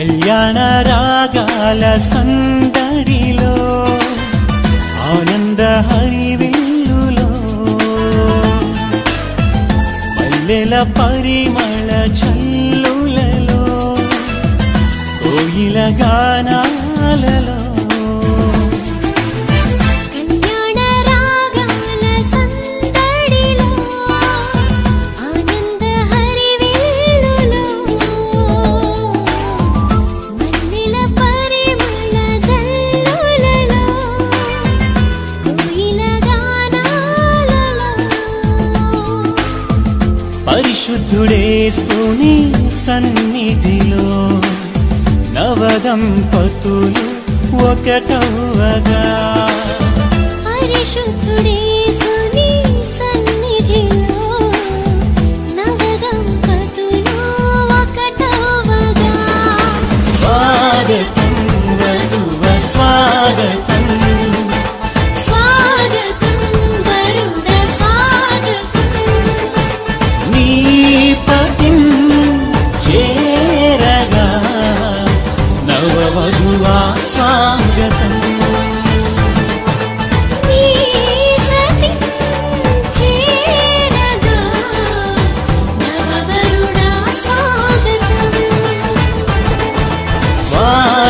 కళ్యాణ రాగాల సందడిలో ఆనంద హరివిల్లులో. మల్లెల పరిమళ చల్లులలో కోయిల గానా పరిశుద్ధుడే సుని సన్నిధిలో నవదంపతులు ఒకటవగా పరిశుద్ధుడే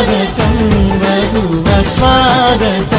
स्वागतं वधुव स्वाद